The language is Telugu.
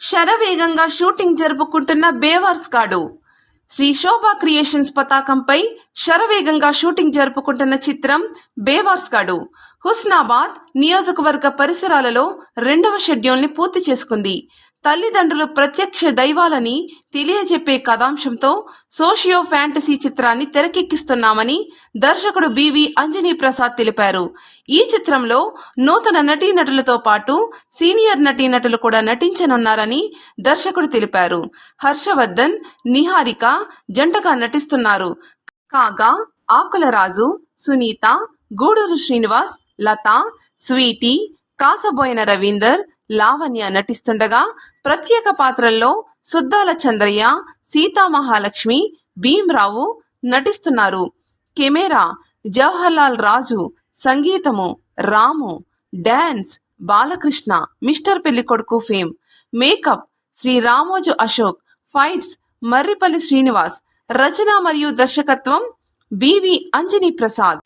శరవేగంగా షూటింగ్ జరుపుకుంటున్న బేవార్స్ గాడు శ్రీ శోభా క్రియేషన్స్ పతాకంపై శరవేగంగా షూటింగ్ జరుపుకుంటున్న చిత్రం బేవార్స్ గాడు హుస్నాబాద్ నియోజకవర్గ పరిసరాలలో రెండవ షెడ్యూల్ని పూర్తి చేసుకుంది. తల్లిదండ్రులు ప్రత్యక్ష దైవాలని తెలియజెప్పే కథాంశంతో సోషియో ఫ్యాంటసీ చిత్రాన్ని తెరకెక్కిస్తున్నామని దర్శకుడు బివి అంజనీ ప్రసాద్ తెలిపారు. ఈ చిత్రంలో నూతన నటీనటులతో పాటు సీనియర్ నటీనటులు కూడా నటించనున్నారని దర్శకుడు తెలిపారు. హర్షవర్ధన్ నిహారిక జంటగా నటిస్తున్నారు. కాగా ఆకుల రాజు సునీత గూడూరు శ్రీనివాస్ లత స్వీటీ కాసబోయిన రవీందర్ లావణ్య నటిస్తుండగా ప్రత్యేక పాత్రల్లో సుద్దాల చంద్రయ్య సీతామహాలక్ష్మి భీమ్రావు నటిస్తున్నారు. కెమెరా జవహర్లాల్ రాజు సంగీతము Ramu dance Balakrishna mister Pellikoduku fame makeup Sri Ramoju Ashok fights Marripalli Srinivas రచన మరియు దర్శకత్వం బివి అంజనీ ప్రసాద్.